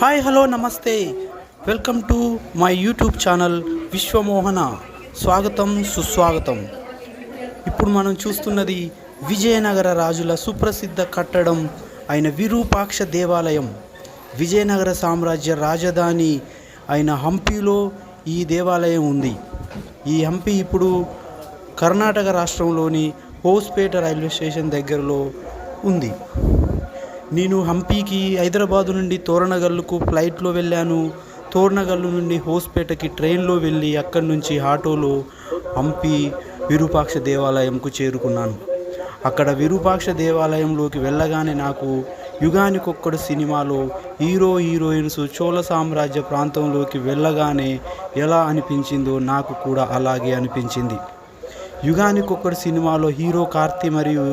Hi hello నమస్తే welcome to my YouTube channel Vishwamohana స్వాగతం సుస్వాగతం ఇప్పుడు మనం చూస్తున్నది విజయనగర రాజుల సుప్రసిద్ధ కట్టడం అయిన విరూపాక్ష దేవాలయం. విజయనగర సామ్రాజ్య రాజధాని అయిన హంపీలో ఈ దేవాలయం ఉంది. ఈ హంపి ఇప్పుడు కర్ణాటక రాష్ట్రంలోని హోస్పేట రైల్వే స్టేషన్ దగ్గరలో ఉంది. నేను హంపీకి హైదరాబాదు నుండి తోరణగల్లుకు ఫ్లైట్లో వెళ్ళాను. తోరణగల్లు నుండి హోస్పేటకి ట్రైన్లో వెళ్ళి అక్కడి నుంచి ఆటోలో హంపి విరూపాక్ష దేవాలయంకు చేరుకున్నాను. అక్కడ విరూపాక్ష దేవాలయంలోకి వెళ్ళగానే నాకు యుగానికొక్కడు సినిమాలో హీరో హీరోయిన్స్ చోళ సామ్రాజ్య ప్రాంతంలోకి వెళ్ళగానే ఎలా అనిపించిందో నాకు కూడా అలాగే అనిపించింది. యుగానికొక్కడు సినిమాలో హీరో కార్తీ మరియు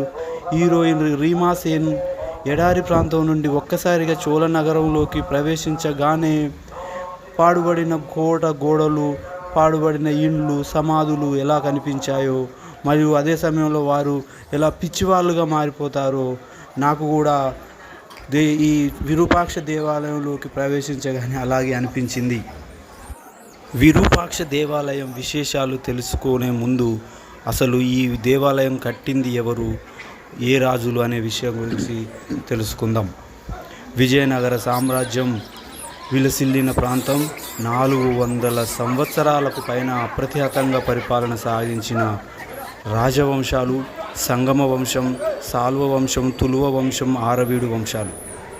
హీరోయిన్ రీమా సేన్ ఎడారి ప్రాంతం నుండి ఒక్కసారిగా చోళ నగరంలోకి ప్రవేశించగానే పాడుబడిన కోట గోడలు పాడుబడిన ఇండ్లు సమాధులు ఎలా కనిపించాయో మరియు అదే సమయంలో వారు ఎలా పిచ్చివాళ్ళుగా మారిపోతారో నాకు కూడా దే ఈ విరూపాక్ష దేవాలయంలోకి ప్రవేశించగానే అలాగే అనిపించింది. విరూపాక్ష దేవాలయం విశేషాలు తెలుసుకునే ముందు అసలు ఈ దేవాలయం కట్టింది ఎవరు? ఏ రాజులు అనే విషయం గురించి తెలుసుకుందాం. విజయనగర సామ్రాజ్యం విలసిల్లిన ప్రాంతం నాలుగు వందల సంవత్సరాలకు పైన అప్రతిహతంగా పరిపాలన సాగించిన రాజవంశాలు సంగమ వంశం సాల్వ వంశం తులువ వంశం ఆరవీడు వంశాలు.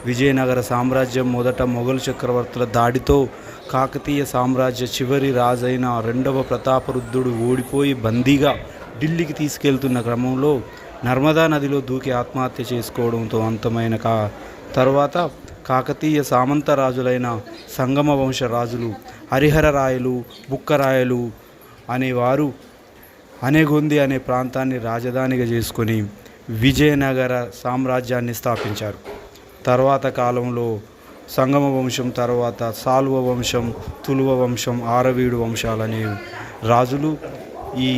విజయనగర సామ్రాజ్యం మొదట మొఘల్ చక్రవర్తుల దాడితో కాకతీయ సామ్రాజ్య చివరి రాజైన రెండవ ప్రతాపరుద్ధుడు ఓడిపోయి బందీగా ఢిల్లీకి తీసుకెళ్తున్న క్రమంలో నర్మదా నదిలో దూకి ఆత్మహత్య చేసుకోవడంతో అంతమైన కా తర్వాత కాకతీయ సామంత రాజులైన సంగమ వంశ రాజులు హరిహర రాయలు బుక్కరాయలు అనేవారు అనేగొంది అనే ప్రాంతాన్ని రాజధానిగా చేసుకొని విజయనగర సామ్రాజ్యాన్ని స్థాపించారు. తర్వాత కాలంలో సంగమ వంశం తర్వాత సాల్వ వంశం తులువ వంశం ఆరవీడు వంశాలనే రాజులు ఈ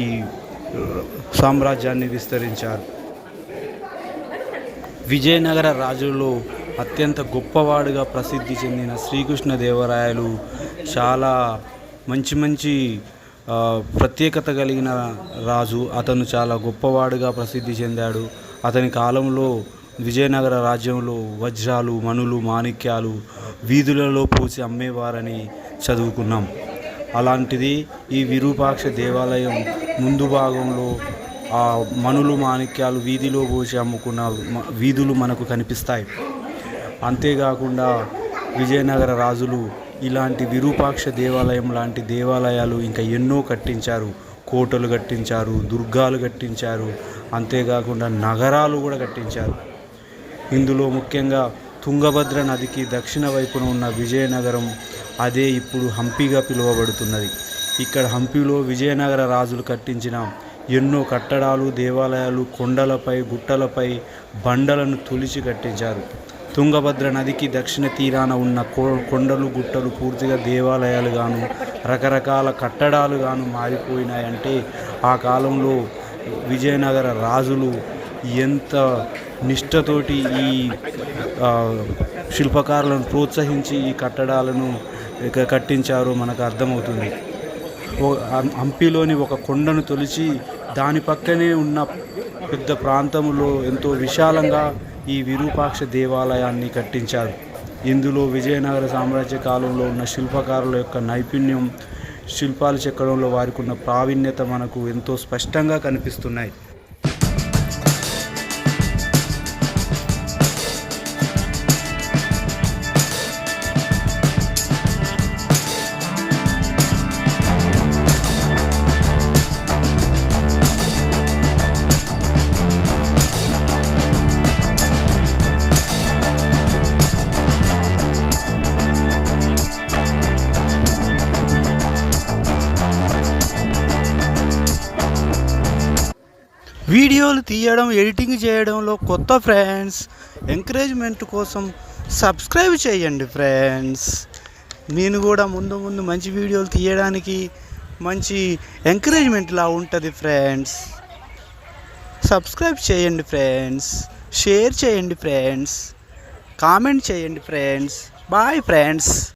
సామ్రాజ్యాన్ని విస్తరించారు. విజయనగర రాజుల్లో అత్యంత గొప్పవాడుగా ప్రసిద్ధి చెందిన శ్రీకృష్ణదేవరాయలు చాలా మంచి మంచి ప్రత్యేకత కలిగిన రాజు. అతను చాలా గొప్పవాడుగా ప్రసిద్ధి చెందాడు. అతని కాలంలో విజయనగర రాజ్యంలో వజ్రాలు మణులు మాణిక్యాలు వీధులలో పోసి అమ్మేవారని చదువుకున్నాం. అలాంటిది ఈ విరూపాక్ష దేవాలయం ముందు భాగంలో ఆ మణులు మాణిక్యాలు వీధిలో పోసి అమ్ముకున్న వీధులు మనకు కనిపిస్తాయి. అంతేకాకుండా విజయనగర రాజులు ఇలాంటి విరూపాక్ష దేవాలయం లాంటి దేవాలయాలు ఇంకా ఎన్నో కట్టించారు. కోటలు కట్టించారు దుర్గాలు కట్టించారు అంతేకాకుండా నగరాలు కూడా కట్టించారు. ఇందులో ముఖ్యంగా తుంగభద్ర నదికి దక్షిణ వైపున ఉన్న విజయనగరం అదే ఇప్పుడు హంపీగా పిలువబడుతున్నది. ఇక్కడ హంపీలో విజయనగర రాజులు కట్టించిన ఎన్నో కట్టడాలు దేవాలయాలు కొండలపై గుట్టలపై బండలను తొలిచి కట్టించారు. తుంగభద్ర నదికి దక్షిణ తీరాన ఉన్న కొండలు గుట్టలు పూర్తిగా దేవాలయాలుగాను రకరకాల కట్టడాలుగాను మారిపోయినాయంటే ఆ కాలంలో విజయనగర రాజులు ఎంత నిష్ఠతోటి ఈ శిల్పకారులను ప్రోత్సహించి ఈ కట్టడాలను కట్టించారో మనకు అర్థమవుతుంది. హంపీలోని ఒక కొండను తొలిచి దాని పక్కనే ఉన్న పెద్ద ప్రాంతంలో ఎంతో విశాలంగా ఈ విరూపాక్ష దేవాలయాన్ని కట్టించారు. ఇందులో విజయనగర సామ్రాజ్య కాలంలో ఉన్న శిల్పకారుల యొక్క నైపుణ్యం శిల్పాలు చెక్కడంలో వారికి ఉన్న ప్రావీణ్యత మనకు ఎంతో స్పష్టంగా కనిపిస్తున్నాయి. వీడియోలు తీయడం ఎడిటింగ్ చేయడంలో కొత్త ఫ్రెండ్స్ ఎంకరేజ్మెంట్ కోసం సబ్స్క్రైబ్ చేయండి ఫ్రెండ్స్. నేను కూడా ముందు ముందు మంచి వీడియోలు తీయడానికి మంచి ఎంకరేజ్మెంట్లా ఉంటుంది ఫ్రెండ్స్. సబ్స్క్రైబ్ చేయండి ఫ్రెండ్స్. షేర్ చేయండి ఫ్రెండ్స్. కామెంట్ చేయండి ఫ్రెండ్స్. Bye friends.